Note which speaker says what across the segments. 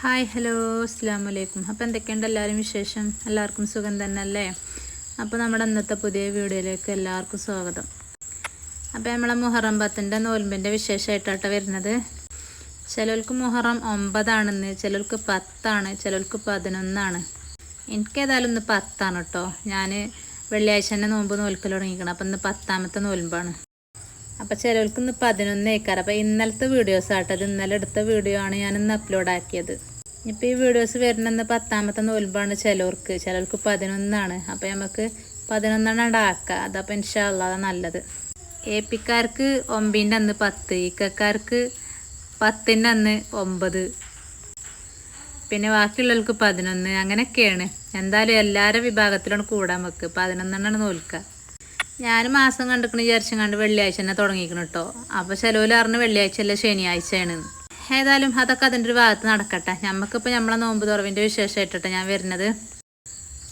Speaker 1: Hi hello അസ്സാം വലൈക്കും അപ്പോൾ എന്തൊക്കെയുണ്ട് എല്ലാവരും വിശേഷം? എല്ലാവർക്കും സുഖം തന്നെ അല്ലേ അപ്പോൾ നമ്മുടെ ഇന്നത്തെ പുതിയ വീഡിയോയിലേക്ക് എല്ലാവർക്കും സ്വാഗതം. അപ്പോൾ നമ്മളെ മുഹറം പത്തിന്റെ നോൽമ്പിന്റെ വിശേഷമായിട്ടാണ് വരുന്നത്. ചിലർക്ക് മുഹറം ഒമ്പതാണെന്ന് ചിലർക്ക് പത്താണ് ചിലർക്ക് പതിനൊന്നാണ്. എനിക്കേതായാലും ഇന്ന് പത്താണ് കേട്ടോ ഞാൻ വെള്ളിയാഴ്ച തന്നെ നോമ്പ് നോൽക്കൽ തുടങ്ങിക്കണം അപ്പം ഇന്ന് പത്താമത്തെ നോൽമ്പാണ്. അപ്പോൾ ചിലർക്ക് ഇന്ന് പതിനൊന്ന് ഏക്കാറ് അപ്പോൾ ഇന്നലത്തെ വീഡിയോസ് ആട്ടോ. ഇന്നലെ എടുത്ത വീഡിയോ ആണ് ഞാൻ ഇന്ന് അപ്ലോഡ് ആക്കിയത്. ഇപ്പോൾ ഈ വീഡിയോസ് വരുന്ന പത്താമത്തെ നോൽബാണ് ചിലവർക്ക് ചിലവർക്ക് പതിനൊന്നാണ്. അപ്പോൾ നമുക്ക് പതിനൊന്നെണ്ണം ഉണ്ടാക്കുക ഇൻഷാല്ല അതാണ് നല്ലത്. എ പിക്കാർക്ക് ഒമ്പതിന്റെ അന്ന് പത്ത്. ഇക്കക്കാർക്ക് പത്തിന്റെ അന്ന് ഒമ്പത്. പിന്നെ ബാക്കിയുള്ളവർക്ക് പതിനൊന്ന്. അങ്ങനെയൊക്കെയാണ്. എന്തായാലും എല്ലാവരുടെ വിഭാഗത്തിലാണ് കൂടാൻ വെക്ക്. പതിനൊന്നെണ്ണം നോൽക്കുക ഞാൻ മാസം കണ്ടിക്കണ വിചാരിച്ചും കണ്ട് വെള്ളിയാഴ്ച തന്നെ തുടങ്ങിക്കണം കേട്ടോ അപ്പോൾ ചിലവിൽ അറിഞ്ഞ് വെള്ളിയാഴ്ച അല്ല ശനിയാഴ്ചയാണ്. ഏതായാലും അതൊക്കെ അതിന്റെ ഒരു ഭാഗത്ത് നടക്കട്ടെ. നമുക്കിപ്പോൾ നമ്മളെ നോമ്പ് തുറവിന്റെ വിശേഷമായിട്ടെ ഞാൻ വരുന്നത്.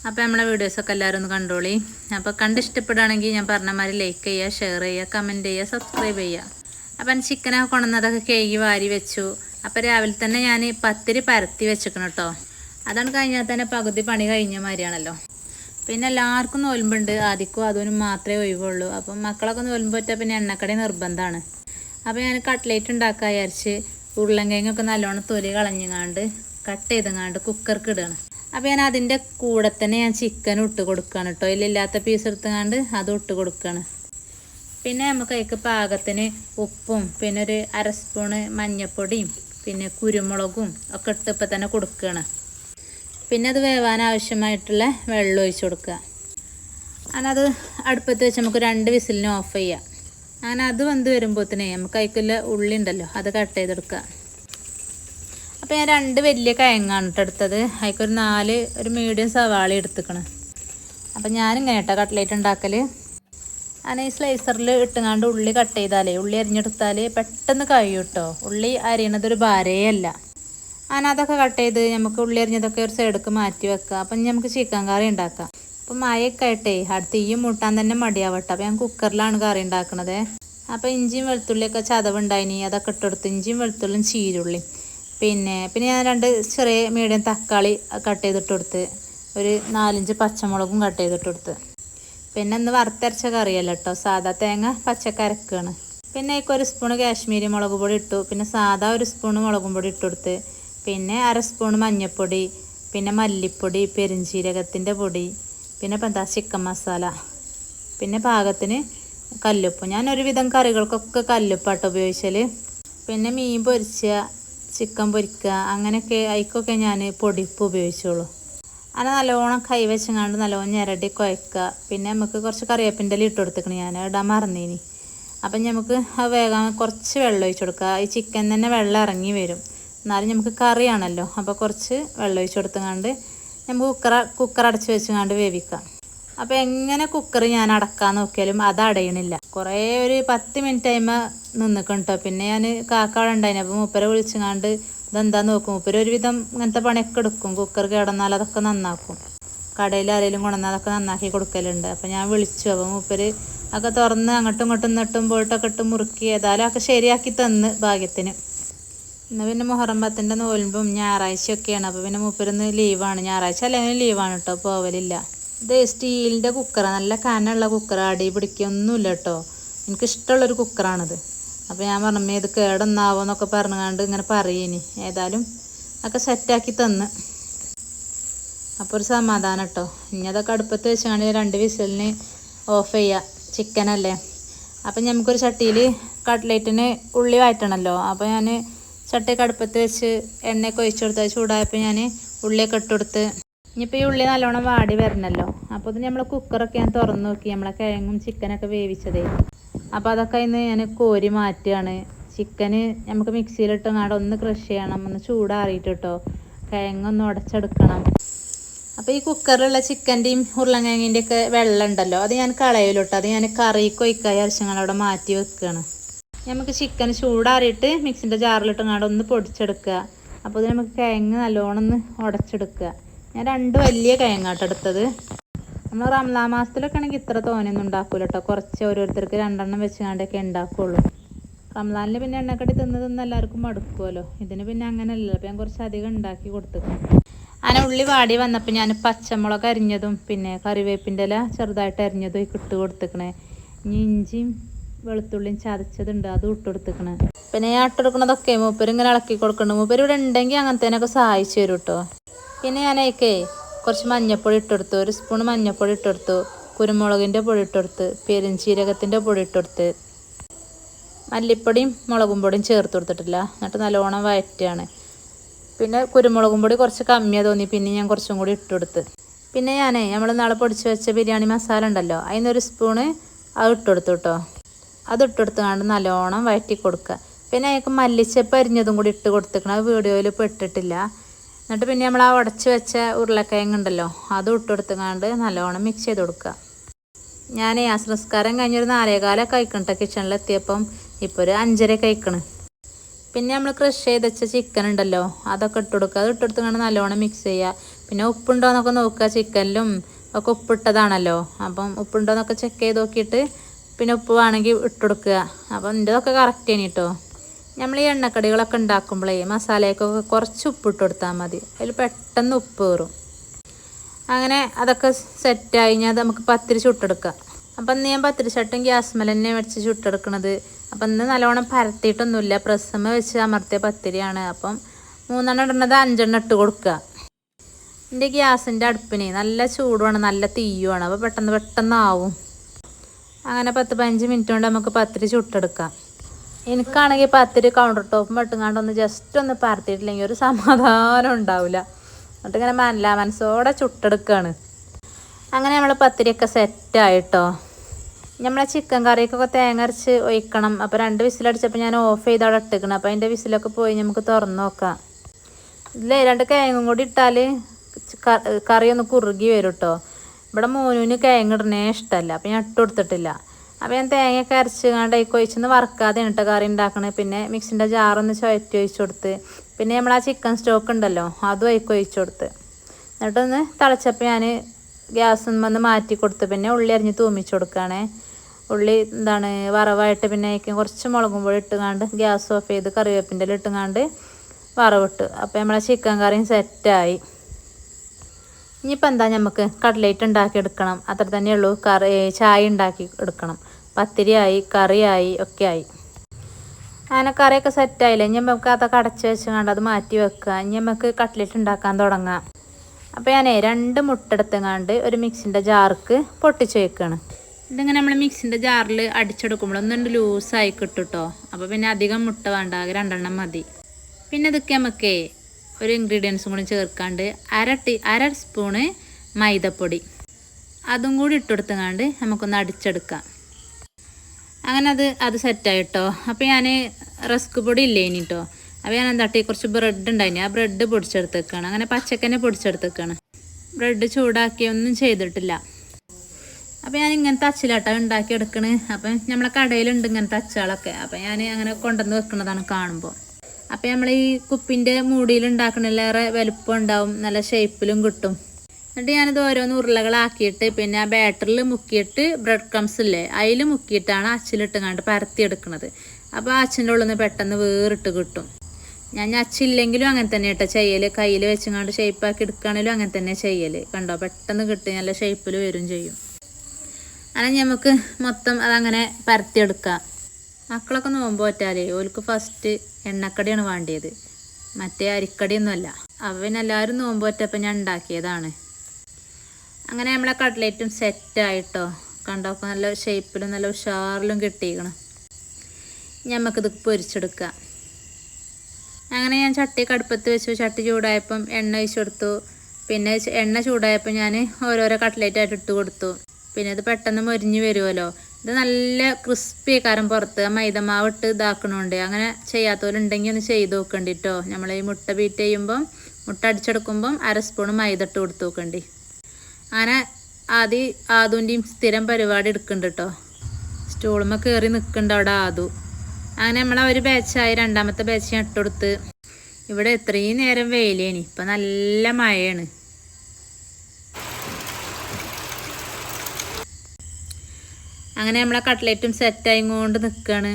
Speaker 1: അപ്പോൾ നമ്മളെ വീഡിയോസൊക്കെ എല്ലാവരും ഒന്ന് കണ്ടോളി. അപ്പോൾ കണ്ട് ഇഷ്ടപ്പെടുകയാണെങ്കിൽ ഞാൻ പറഞ്ഞ മാതിരി ലൈക്ക് ചെയ്യുക ഷെയർ ചെയ്യുക കമന്റ് ചെയ്യുക സബ്സ്ക്രൈബ് ചെയ്യുക. അപ്പം ചിക്കനൊക്കെ കൊണ്ടുവന്നതൊക്കെ കേകി വാരി വെച്ചു. അപ്പോൾ രാവിലെ തന്നെ ഞാൻ പത്തിരി പരത്തി വെച്ചിക്കണം കേട്ടോ അതാണ് കഴിഞ്ഞാൽ തന്നെ പകുതി പണി കഴിഞ്ഞ മാതിരിയാണല്ലോ. പിന്നെ എല്ലാവർക്കും നോൽമ്പുണ്ട്. ആദ്യക്കും അതൊന്നും മാത്രമേ ഒഴിവുള്ളൂ. അപ്പം മക്കളൊക്കെ നോൽമ്പ് പറ്റാൽ പിന്നെ എണ്ണക്കടി നിർബന്ധമാണ് അപ്പോൾ ഞാൻ കട്ട്ലേറ്റ് ഉണ്ടാക്കാൻ വിചാരിച്ച് ഉരുളൻകിഴങ്ങൊക്കെ നല്ലോണം തൊലി കളഞ്ഞങ്ങാണ്ട് കട്ട് ചെയ്തങ്ങാണ്ട് കുക്കർക്ക് ഇടുകയാണ് അപ്പോൾ ഞാൻ അതിന്റെ കൂടെ തന്നെ ഞാൻ ചിക്കൻ ഇട്ട് കൊടുക്കുകയാണ് കേട്ടോ. ഇല്ലാത്ത പീസ് എടുത്തങ്ങാണ്ട് അത് ഇട്ട് കൊടുക്കുകയാണ് പിന്നെ നമുക്ക് അതിക്ക് പാകത്തിന് ഉപ്പും പിന്നെ ഒരു അര സ്പൂണ് മഞ്ഞൾപ്പൊടിയും പിന്നെ കുരുമുളകും ഒക്കെ ഇട്ട് ഇപ്പം തന്നെ കൊടുക്കുകയാണ് പിന്നെ അത് വേവാൻ ആവശ്യമായിട്ടുള്ള വെള്ളം ഒഴിച്ചു കൊടുക്കുക. അങ്ങനെ അത് അടുപ്പത്ത് വെച്ച് നമുക്ക് രണ്ട് വിസിലിന് ഓഫ് ചെയ്യാം. അങ്ങനെ അത് വന്ന് വരുമ്പോഴത്തേനേ നമുക്ക് അതിക്കുള്ള ഉള്ളി ഉണ്ടല്ലോ അത് കട്ട് ചെയ്തെടുക്കുക. അപ്പോൾ ഞാൻ രണ്ട് വലിയ കയങ്ങാണ് കേട്ടോ എടുത്തത്. അതിക്കൊരു നാല് ഒരു മീഡിയം സവാള എടുത്തുക്കണം. അപ്പം ഞാനിങ്ങനെ കേട്ടോ കട്ട്ലേറ്റ് ഉണ്ടാക്കൽ അങ്ങനെ ഈ സ്ലൈസറിൽ ഇട്ടുങ്ങാണ്ട് ഉള്ളി കട്ട് ചെയ്താലേ ഉള്ളി അരിഞ്ഞെടുത്താൽ പെട്ടെന്ന് കഴിയും കേട്ടോ ഉള്ളി അരിയണതൊരു ഭാരയല്ല അങ്ങനെ അതൊക്കെ കട്ട് ചെയ്ത് നമുക്ക് ഉള്ളി അരിഞ്ഞതൊക്കെ ഒരു സൈഡൊക്കെ മാറ്റി വെക്കാം. അപ്പം നമുക്ക് ചിക്കൻ കറി ഉണ്ടാക്കാം അപ്പം മഴയൊക്കെ ആയിട്ടേ അടുത്ത് തീയും മുട്ടാൻ തന്നെ മടിയാവട്ടെ. അപ്പം ഞാൻ കുക്കറിലാണ് കറി ഉണ്ടാക്കണത് അപ്പം ഇഞ്ചിയും വെളുത്തുള്ളിയൊക്കെ ചതവുണ്ടായിനി അതൊക്കെ ഇട്ടെടുത്ത് ഇഞ്ചിയും വെളുത്തുള്ളിയും ചീരുള്ളി. പിന്നെ പിന്നെ ഞാൻ രണ്ട് ചെറിയ മീഡിയം തക്കാളി കട്ട് ചെയ്തിട്ട് കൊടുത്ത് ഒരു നാലഞ്ച് പച്ചമുളകും കട്ട് ചെയ്തിട്ട് കൊടുത്ത്. പിന്നെ ഇന്ന് വറുത്തരച്ച കറിയല്ല കേട്ടോ സാധാ തേങ്ങ പച്ചക്കരക്കാണ്. പിന്നെ ഒരു സ്പൂണ് കാശ്മീരി മുളക് പൊടി ഇട്ടു. പിന്നെ സാധാ ഒരു സ്പൂണ് മുളകും പൊടി ഇട്ട് പിന്നെ അര സ്പൂൺ മഞ്ഞൾപ്പൊടി പിന്നെ മല്ലിപ്പൊടി പെരുംജീരകത്തിന്റെ പൊടി പിന്നെ ഇപ്പം എന്താ ചിക്കൻ മസാല പിന്നെ പാകത്തിന് കല്ലുപ്പ്. ഞാൻ ഒരുവിധം കറികൾക്കൊക്കെ കല്ലുപ്പാട്ട് ഉപയോഗിച്ചാൽ പിന്നെ മീൻ പൊരിച്ച ചിക്കൻ പൊരിക്കുക അങ്ങനെയൊക്കെ അതിക്കൊക്കെ ഞാൻ പൊടിപ്പ് ഉപയോഗിച്ചോളൂ. അങ്ങനെ നല്ലോണം കൈ വെച്ചങ്ങാണ്ട് നല്ലോണം ഞെരടി കുഴക്കുക പിന്നെ നമുക്ക് കുറച്ച് കറിവേപ്പിന്റെ ഇട്ട് കൊടുത്തേക്കണ് ഞാൻ ഇടാൻ മറന്നേനി. അപ്പം നമുക്ക് വേഗം കുറച്ച് വെള്ളം ഒഴിച്ചു കൊടുക്കുക ഈ ചിക്കൻ തന്നെ വെള്ളം ഇറങ്ങി വരും. എന്നാലും നമുക്ക് കറിയാണല്ലോ. അപ്പോൾ കുറച്ച് വെള്ളം ഒഴിച്ച് കൊടുത്തങ്ങാണ്ട് നമുക്ക് കുക്കർ കുക്കർ അടച്ച് വെച്ചങ്ങാണ്ട് വേവിക്കാം. അപ്പോൾ എങ്ങനെ കുക്കർ ഞാൻ അടക്കാൻ നോക്കിയാലും അത് അടയണില്ല. കുറേ ഒരു പത്ത് മിനിറ്റ് ആയിമ കേട്ടോ പിന്നെ ഞാൻ കാക്കാട് ഉണ്ടായിന്. അപ്പോൾ മൂപ്പരെ വിളിച്ചങ്ങാണ്ട് ഇതെന്താ നോക്കും. മൂപ്പര് ഒരുവിധം ഇങ്ങനത്തെ പണിയൊക്കെ എടുക്കും. കുക്കർ കിടന്നാൽ അതൊക്കെ നന്നാക്കും. കടയിൽ ആരെങ്കിലും കൊണ്ടുവന്നാൽ അതൊക്കെ നന്നാക്കി കൊടുക്കലുണ്ട്. അപ്പോൾ ഞാൻ വിളിച്ചു. അപ്പോൾ മൂപ്പര് ഒക്കെ തുറന്ന് അങ്ങോട്ടും ഇങ്ങോട്ടും നട്ടും പോയിട്ടൊക്കെ ഇട്ട് മുറുക്കി ഏതായാലും ഒക്കെ ശരിയാക്കി തന്ന് ഭാഗ്യത്തിന്. ഇന്ന് പിന്നെ മുഹറം പത്തിന്റെ നോൽമ്പും ഞായറാഴ്ചയൊക്കെയാണ്. അപ്പോൾ പിന്നെ മൂപ്പരൊന്ന് ലീവാണ്. ഞായറാഴ്ച അല്ലെങ്കിൽ ലീവാണ് കേട്ടോ പോവലില്ല. ഇത് സ്റ്റീലിന്റെ കുക്കറാണ് നല്ല കനമുള്ള കുക്കർ അടി പിടിക്കൊന്നുമില്ല കേട്ടോ എനിക്കിഷ്ടമുള്ളൊരു കുക്കറാണിത് അപ്പോൾ ഞാൻ പറഞ്ഞു ഇത് കേടൊന്നാവോ എന്നൊക്കെ പറഞ്ഞുകൊണ്ട് ഇങ്ങനെ പറയേനി. ഏതായാലും ഒക്കെ സെറ്റാക്കി തന്ന്. അപ്പോൾ ഒരു സമാധാനം കേട്ടോ ഇനി അതൊക്കെ അടുപ്പത്ത് വെച്ചാണെങ്കിൽ രണ്ട് വിസലിന് ഓഫ് ചെയ്യുക ചിക്കനല്ലേ അപ്പം നമുക്കൊരു ചട്ടിയിൽ കട്ട്ലേറ്റിന് ഉള്ളി വാറ്റണമല്ലോ അപ്പോൾ ഞാൻ ചട്ടിയൊക്കെ അടുപ്പത്ത് വെച്ച് എണ്ണയൊക്കെ ഒഴിച്ചു കൊടുത്ത് ചൂടായപ്പോൾ ഞാൻ ഉള്ളിയൊക്കെ ഇട്ടുകൊടുത്ത് ഇനിയിപ്പോൾ ഈ ഉള്ളി നല്ലോണം വാടി വരണമല്ലോ അപ്പോൾ ഇത് നമ്മൾ കുക്കറൊക്കെ ഞാൻ തുറന്ന് നോക്കി. നമ്മളെ കിഴങ്ങും ചിക്കനൊക്കെ വേവിച്ചതേ. അപ്പോൾ അതൊക്കെ ഇന്ന് ഞാൻ കോരി മാറ്റുകയാണ്. ചിക്കന് നമുക്ക് മിക്സിയിലിട്ട് അങ്ങാടെ ഒന്ന് ക്രഷ് ചെയ്യണം. ഒന്ന് ചൂടാറിയിട്ട് കേട്ടോ. കിഴങ്ങൊന്ന് ഉടച്ചെടുക്കണം. അപ്പോൾ ഈ കുക്കറിലുള്ള ചിക്കന്റെയും ഉരുളങ്കിഴങ്ങിന്റെ ഒക്കെ വെള്ളം ഉണ്ടല്ലോ. അത് ഞാൻ കളയലോട്ടോ. അത് ഞാൻ കറിക്ക് ഒഴിക്കായ അവിടെ മാറ്റി വെക്കുകയാണ് നമുക്ക് ചിക്കൻ ചൂടാറിയിട്ട് മിക്സിന്റെ ജാറിലിട്ട് അങ്ങാണ്ട് ഒന്ന് പൊടിച്ചെടുക്കുക. അപ്പോൾ ഇത് നമുക്ക് കിഴങ്ങ് നല്ലോണം ഒന്ന് ഉടച്ചെടുക്കുക. ഞാൻ രണ്ട് വലിയ കിഴങ്ങാട്ടോ എടുത്തത്. നമ്മൾ റംലാ മാസത്തിലൊക്കെ ആണെങ്കിൽ ഇത്ര തോനെയൊന്നും ഉണ്ടാക്കൂല കേട്ടോ കുറച്ച് ഓരോരുത്തർക്ക് രണ്ടെണ്ണം വെച്ചുകൊണ്ടൊക്കെ ഉണ്ടാക്കുള്ളൂ. റംലാനിൽ പിന്നെ എണ്ണക്കടി തിന്ന് എല്ലാവർക്കും മടുക്കുമല്ലോ ഇതിന് പിന്നെ അങ്ങനെയല്ലല്ലോ അപ്പോൾ ഞാൻ കുറച്ച് അധികം ഉണ്ടാക്കി കൊടുത്തു. അങ്ങനെ ഉള്ളി വാടി വന്നപ്പോൾ ഞാൻ പച്ചമുളക് അരിഞ്ഞതും പിന്നെ കറിവേപ്പിന്റെ ഇല ചെറുതായിട്ട് അരിഞ്ഞതും ഇട്ട് കൊടുത്തേക്കണേ ഇനി ഇഞ്ചിയും വെളുത്തുള്ളിയും ചതച്ചതുണ്ട്. അതും ഇട്ട് കൊടുത്തേക്കണ് പിന്നെ ഞാൻ ഇട്ട് കൊടുക്കണതൊക്കെ മൂപ്പര് ഇങ്ങനെ ഇളക്കി കൊടുക്കണം മൂപ്പര് ഇവിടെ ഉണ്ടെങ്കിൽ അങ്ങനത്തേനൊക്കെ സഹായിച്ചു തരും കേട്ടോ പിന്നെ ഞാനേക്കേ കുറച്ച് മഞ്ഞപ്പൊടി ഇട്ടെടുത്തു ഒരു സ്പൂൺ മഞ്ഞപ്പൊടി ഇട്ടെടുത്തു കുരുമുളകിന്റെ പൊടി ഇട്ടെടുത്ത് പെരുംജീരകത്തിന്റെ പൊടി ഇട്ടെടുത്ത് മല്ലിപ്പൊടിയും മുളകും പൊടിയും ചേർത്ത് കൊടുത്തിട്ടില്ല. എന്നിട്ട് നല്ലോണം വയറ്റുകയാണ് പിന്നെ കുരുമുളകും പൊടി കുറച്ച് കമ്മിയാ തോന്നി. പിന്നെ ഞാൻ കുറച്ചും കൂടി ഇട്ടെടുത്ത് പിന്നെ ഞാനേ നമ്മൾ നാളെ പൊടിച്ച് വെച്ച ബിരിയാണി മസാല ഉണ്ടല്ലോ അതിനൊരു സ്പൂണ് അത് ഇട്ടെടുത്തു കേട്ടോ അത് കണ്ട് നല്ലോണം വയറ്റി കൊടുക്കുക. പിന്നെ അതിലേക്ക് മല്ലിച്ചപ്പ് അരിഞ്ഞതും കൂടി ഇട്ട് കൊടുത്തേക്കണം അത് വീഡിയോയിൽ ഇപ്പോൾ ഇട്ടിട്ടില്ല. എന്നിട്ട് പിന്നെ നമ്മൾ ആ ഉടച്ച് വെച്ച ഉരുളക്കിഴങ്ങ് ഉണ്ടല്ലോ അതും ഇട്ടെടുത്ത് കൊടുത്തുകൊണ്ട് നല്ലോണം മിക്സ് ചെയ്ത് കൊടുക്കുക. ഞാൻ ഈ ആശ്രസ്കാരം കഴിഞ്ഞൊരു നാലേകാലം കഴിക്കണ്ട കിച്ചണിലെത്തിയപ്പം ഇപ്പോൾ ഒരു അഞ്ചര കഴിക്കണ് പിന്നെ നമ്മൾ ക്രഷ് ചെയ്ത് വെച്ച ചിക്കൻ ഉണ്ടല്ലോ അതൊക്കെ ഇട്ട് കൊടുക്കുക. അത് ഇട്ടെടുത്ത് കണ്ട് നല്ലോണം മിക്സ് ചെയ്യുക. പിന്നെ ഉപ്പുണ്ടോ എന്നൊക്കെ നോക്കുക ചിക്കനിലും ഒക്കെ ഉപ്പിട്ടതാണല്ലോ. അപ്പം ഉപ്പുണ്ടോ എന്നൊക്കെ ചെക്ക് ചെയ്ത് നോക്കിയിട്ട് പിന്നെ ഉപ്പ് വേണമെങ്കിൽ ഇട്ട് കൊടുക്കുക. അപ്പം എന്റെതൊക്കെ കറക്റ്റ് ആണ് കേട്ടോ. നമ്മൾ ഈ എണ്ണക്കടികളൊക്കെ ഉണ്ടാക്കുമ്പോഴേ മസാലയൊക്കെ കുറച്ച് ഉപ്പ് ഇട്ട് കൊടുത്താൽ മതി. അതിൽ പെട്ടെന്ന് ഉപ്പ് കയറും. അങ്ങനെ അതൊക്കെ സെറ്റ് ഞാൻ നമുക്ക് പത്തിരി ചുട്ടെടുക്കാം. അപ്പം ഇന്ന് ഞാൻ പത്തിരി ചട്ടും ഗ്യാസ്മേൽ തന്നെ വെച്ച് ചുട്ടെടുക്കണത്. അപ്പം ഇന്ന് നല്ലോണം പരത്തിയിട്ടൊന്നുമില്ല. പ്രസമ വെച്ച് അമർത്തിയ പത്തിരിയാണ്. അപ്പം മൂന്നെണ്ണം ഇടുന്നത് അഞ്ചെണ്ണം ഇട്ട് കൊടുക്കുക. എന്റെ ഗ്യാസിന്റെ അടുപ്പിന് നല്ല ചൂടുവാണ് നല്ല തീയുമാണ്. അപ്പോൾ പെട്ടെന്ന് പെട്ടെന്ന് ആവും അങ്ങനെ പത്ത് പതിനഞ്ച് മിനിറ്റ് കൊണ്ട് നമുക്ക് പത്തിരി ചുട്ടെടുക്കാം. എനിക്കാണെങ്കിൽ പത്തിരി കൗണ്ടർ ടോപ്പും വെട്ടുങ്ങാണ്ട് ഒന്ന് ജസ്റ്റ് ഒന്ന് പരത്തിയിട്ടില്ലെങ്കിൽ ഒരു സമാധാനം ഉണ്ടാവില്ല എന്നിട്ട് ഇങ്ങനെ മനല മനസ്സോടെ ചുട്ടെടുക്കുകയാണ് അങ്ങനെ നമ്മൾ പത്തിരിയൊക്കെ സെറ്റായിട്ടോ നമ്മളെ ചിക്കൻ കറിയൊക്കെ തേങ്ങ അരച്ച് ഒഴിക്കണം. അപ്പോൾ രണ്ട് വിസിലടിച്ചപ്പോൾ ഞാൻ ഓഫ് ചെയ്ത് അവിടെ അപ്പോൾ അതിന്റെ വിസിലൊക്കെ പോയി നമുക്ക് തുറന്ന് നോക്കാം. ഇതിൽ രണ്ട് കേങ്ങും കൂടി ഇട്ടാൽ കറി ഒന്ന് കുറുകി വരും കേട്ടോ ഇവിടെ മോനുവിന് കിഴങ്ങ് ഇടണേ ഇഷ്ടമല്ല അപ്പം ഞാൻ ഇട്ട് കൊടുത്തിട്ടില്ല. അപ്പോൾ ഞാൻ തേങ്ങയൊക്കെ അരച്ച് കണ്ട് കൊഴിച്ചൊന്ന് വറക്കാതെ ഇട്ട കറി ഉണ്ടാക്കണേ. പിന്നെ മിക്സിന്റെ ജാറൊന്ന് ചുവറ്റി ഒഴിച്ചു കൊടുത്ത് പിന്നെ നമ്മൾ ആ ചിക്കൻ സ്റ്റോക്ക് ഉണ്ടല്ലോ അതും അതിക്ക് ഒഴിച്ചു കൊടുത്ത്. എന്നിട്ടൊന്ന് തിളച്ചപ്പോൾ ഞാൻ ഗ്യാസ് വന്ന് മാറ്റി കൊടുത്ത് പിന്നെ ഉള്ളി അരിഞ്ഞ് തൂമിച്ച് കൊടുക്കുകയാണേ ഉള്ളി എന്താണ് വറവായിട്ട് പിന്നെ അതിക്ക് കുറച്ച് മുളകും പൊടി ഇട്ടുകാണ്ട് ഗ്യാസ് ഓഫ് ചെയ്ത് കറിവേപ്പിന്റെ ഇട്ടുകാണ്ട് വറവിട്ട്. അപ്പോൾ നമ്മളെ ചിക്കൻ കറിയും സെറ്റായി ഇനിയിപ്പോൾ എന്താ നമുക്ക് കട്ലേറ്റ് ഉണ്ടാക്കി എടുക്കണം. അത്ര തന്നെയുള്ളൂ. കറി ചായ ഉണ്ടാക്കി എടുക്കണം. പത്തിരിയായി കറിയായി ഒക്കെ ആയി അങ്ങനെ കറിയൊക്കെ സെറ്റായില്ലേ ഇനി നമുക്ക് അതൊക്കെ അടച്ച് വെച്ച് കണ്ട് അത് മാറ്റി വെക്കുക. ഇനി നമുക്ക് കട്ട്ലറ്റ് ഉണ്ടാക്കാൻ തുടങ്ങാം. അപ്പോൾ ഞാൻ രണ്ട് മുട്ട എടുത്തങ്ങാണ്ട് ഒരു മിക്സിന്റെ ജാർക്ക് പൊട്ടിച്ച് വെക്കുകയാണ് ഇതിങ്ങനെ നമ്മൾ മിക്സിന്റെ ജാറിൽ അടിച്ചെടുക്കുമ്പോൾ ഒന്നുണ്ട് ലൂസായി കിട്ടും കേട്ടോ അപ്പോൾ പിന്നെ അധികം മുട്ട വേണ്ട. രണ്ടെണ്ണം മതി. പിന്നെ ഇതൊക്കെ നമുക്കേ ഒരു ഇൻഗ്രീഡിയൻസും കൂടി ചേർക്കാണ്ട് അര ടീ അര സ്പൂണ് മൈദപ്പൊടി. അതും കൂടി ഇട്ടുകൊടുത്തങ്ങാണ്ട് നമുക്കൊന്ന് അടിച്ചെടുക്കാം. അങ്ങനെ അത് അത് സെറ്റായിട്ടോ അപ്പോൾ ഞാൻ റസ്ക് പൊടി ഇല്ലേ ഇനിട്ടോ അപ്പോൾ ഞാൻ എന്താട്ടി കുറച്ച് ബ്രെഡ് ഉണ്ടായിന് ആ ബ്രെഡ് പൊടിച്ചെടുത്തേക്കാണ്. അങ്ങനെ പച്ചക്കന്നെ പൊടിച്ചെടുത്തേക്കാണ്. ബ്രെഡ് ചൂടാക്കി ഒന്നും ചെയ്തിട്ടില്ല. അപ്പോൾ ഞാൻ ഇങ്ങനത്തെ അച്ചിലാട്ട ഉണ്ടാക്കി എടുക്കണേ അപ്പം നമ്മളെ കടയിലുണ്ട് ഇങ്ങനത്തെ അച്ചാളൊക്കെ. അപ്പം ഞാൻ അങ്ങനെ കൊണ്ടുവന്ന് വെക്കുന്നതാണ് കാണുമ്പോൾ അപ്പം നമ്മൾ ഈ കുപ്പിന്റെ മൂടിയിൽ ഉണ്ടാക്കണേറെ വലുപ്പം ഉണ്ടാവും നല്ല ഷേപ്പിലും കിട്ടും. എന്നിട്ട് ഞാനിത് ഓരോന്ന് ഉരുളകളാക്കിയിട്ട് പിന്നെ ആ ബാറ്ററിൽ മുക്കിയിട്ട് ബ്രെഡ് ക്രംസ് ഇല്ലേ അതിൽ മുക്കിയിട്ടാണ് അച്ചിലിട്ടുങ്ങാണ്ട് പരത്തിയെടുക്കുന്നത് അപ്പോൾ ആ അച്ഛന്റെ ഉള്ളിൽ നിന്ന് പെട്ടെന്ന് വേറിട്ട് കിട്ടും. ഞാൻ അച്ചില്ലെങ്കിലും അങ്ങനെ തന്നെ കേട്ടോ ചെയ്യൽ കയ്യിൽ വെച്ചങ്ങാണ്ട് ഷേപ്പാക്കി എടുക്കുകയാണെങ്കിലും അങ്ങനെ തന്നെ ചെയ്യൽ കണ്ടോ? പെട്ടെന്ന് കിട്ടി നല്ല ഷേപ്പിൽ വരും ചെയ്യും. അങ്ങനെ നമുക്ക് മൊത്തം അതങ്ങനെ പരത്തിയെടുക്കാം. മക്കളൊക്കെ നോമ്പ് പറ്റാലേ ഓൽക്ക് ഫസ്റ്റ് എണ്ണക്കടിയാണ് വേണ്ടിയത്. മറ്റേ അരിക്കടിയൊന്നുമല്ല. അവൻ എല്ലാവരും നോമ്പ് പറ്റപ്പോൾ ഞാൻ ഉണ്ടാക്കിയതാണ്. അങ്ങനെ നമ്മളെ കട്ട്ലേറ്റും സെറ്റായിട്ടോ കണ്ടപ്പോൾ നല്ല ഷേപ്പിലും നല്ല ഉഷാറിലും കിട്ടിയിരിക്കണം. നമുക്കിത് പൊരിച്ചെടുക്കാം. അങ്ങനെ ഞാൻ ചട്ടി കടുപ്പത്ത് വെച്ചു. ചട്ടി ചൂടായപ്പം എണ്ണ ഒഴിച്ചു കൊടുത്തു. പിന്നെ എണ്ണ ചൂടായപ്പോൾ ഞാൻ ഓരോരോ കട്ട്ലേറ്റായിട്ട് ഇട്ട് കൊടുത്തു. പിന്നെ അത് പെട്ടെന്ന് മൊരിഞ്ഞ് വരുമല്ലോ. ഇത് നല്ല ക്രിസ്പി കാരം പുറത്ത്. മൈദമാവ് ഇട്ട് ഇതാക്കണുണ്ട്. അങ്ങനെ ചെയ്യാത്തവരുണ്ടെങ്കിൽ ഒന്ന് ചെയ്ത് നോക്കണ്ടി കേട്ടോ നമ്മൾ ഈ മുട്ട ബീറ്റ് ചെയ്യുമ്പം മുട്ട അടിച്ചെടുക്കുമ്പം അര സ്പൂൺ മൈദ ഇട്ട് കൊടുത്ത് നോക്കണ്ടി. അങ്ങനെ ആദ്യം ആദുവിന്റെയും സ്ഥിരം പരിപാടി എടുക്കുന്നുണ്ട് കേട്ടോ സ്റ്റൂളുമ്മ കയറി നിൽക്കുന്നുണ്ട് അവിടെ ആദു. അങ്ങനെ നമ്മൾ ഒരു ബാച്ചായി രണ്ടാമത്തെ ബാച്ച് ഞാൻ ഇട്ടുകൊടുത്ത് ഇവിടെ എത്രയും നേരം വെയിലേനി. ഇപ്പം നല്ല മഴയാണ്. അങ്ങനെ നമ്മളെ കട്ട്ലേറ്റും സെറ്റായി കൊണ്ട് നിൽക്കുകയാണ്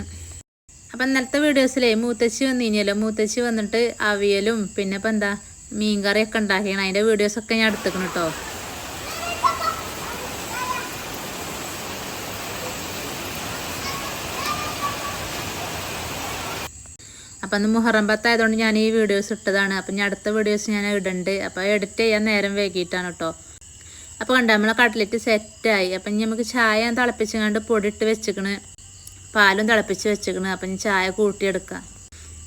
Speaker 1: അപ്പം ഇന്നലത്തെ വീഡിയോസിലേ മൂത്തച്ചി വന്നിനിയല്ലോ മൂത്തച്ചി വന്നിട്ട് അവിയലും പിന്നെ ഇപ്പം എന്താ മീൻകറിയൊക്കെ ഉണ്ടാക്കിയാണ്. അതിന്റെ വീഡിയോസൊക്കെ ഞാൻ എടുത്തേക്കണം കേട്ടോ അപ്പം അന്ന് മുഹറം പത്തായതുകൊണ്ട് ഞാൻ ഈ വീഡിയോസ് ഇട്ടതാണ്. അപ്പം ഞാൻ അടുത്ത വീഡിയോസ് ഞാൻ ഇടണ്ട്. അപ്പോൾ എഡിറ്റ് ചെയ്യാൻ നേരം വൈകിട്ടാണ് കേട്ടോ അപ്പോൾ കണ്ട നമ്മളെ കട്ട്ലറ്റ് സെറ്റായി. അപ്പം ഇനി നമുക്ക് ചായ തിളപ്പിച്ച് കണ്ട് പൊടിയിട്ട് വെച്ചിക്കണ്. പാലും തിളപ്പിച്ച് വെച്ചിക്കണ്. അപ്പം ഇനി ചായ കൂട്ടിയെടുക്കാം.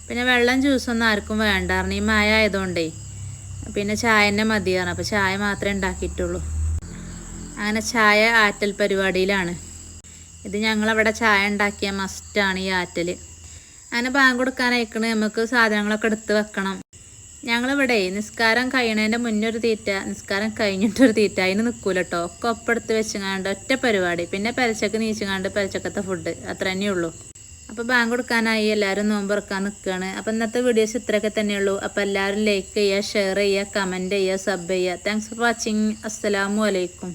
Speaker 1: പിന്നെ വെള്ളം ജ്യൂസൊന്നും ആർക്കും വേണ്ട. കാരണം ഈ മഴ ആയതുകൊണ്ടേ. പിന്നെ ചായ തന്നെ മതിയാണ് അപ്പോൾ ചായ മാത്രമേ ഉണ്ടാക്കിയിട്ടുള്ളൂ. അങ്ങനെ ചായ ആറ്റൽ പരിപാടിയിലാണ്. ഇത് ഞങ്ങളവിടെ ചായ ഉണ്ടാക്കിയ മസ്റ്റാണ് ഈ ആറ്റൽ അങ്ങനെ ബാങ്ക് കൊടുക്കാനായിക്കണ്. നമുക്ക് സാധനങ്ങളൊക്കെ എടുത്ത് വെക്കണം. ഞങ്ങളിവിടെ നിസ്കാരം കഴിയണതിന്റെ മുന്നേ ഒരു തീറ്റ നിസ്കാരം കഴിഞ്ഞിട്ടൊരു തീറ്റ. അതിന് നിൽക്കൂല കേട്ടോ ഒക്കെ ഒപ്പെടുത്ത് വെച്ചങ്ങാണ്ട് ഒറ്റ പരിപാടി. പിന്നെ പരച്ചക്ക് നീച്ചങ്ങാണ്ട് പരച്ചക്കത്തെ ഫുഡ് അത്ര തന്നെയുള്ളൂ അപ്പോൾ ബാങ്ക് കൊടുക്കാനായി എല്ലാവരും നോമ്പ് തുറക്കാൻ നിൽക്കുകയാണ് അപ്പോൾ ഇന്നത്തെ വീഡിയോസ് ഇത്രയൊക്കെ തന്നെയുള്ളൂ അപ്പോൾ എല്ലാവരും ലൈക്ക് ചെയ്യുക ഷെയർ ചെയ്യുക കമന്റ് ചെയ്യുക സബ് ചെയ്യുക. താങ്ക്സ് ഫോർ വാച്ചിങ് അസ്സലാമു അലൈക്കും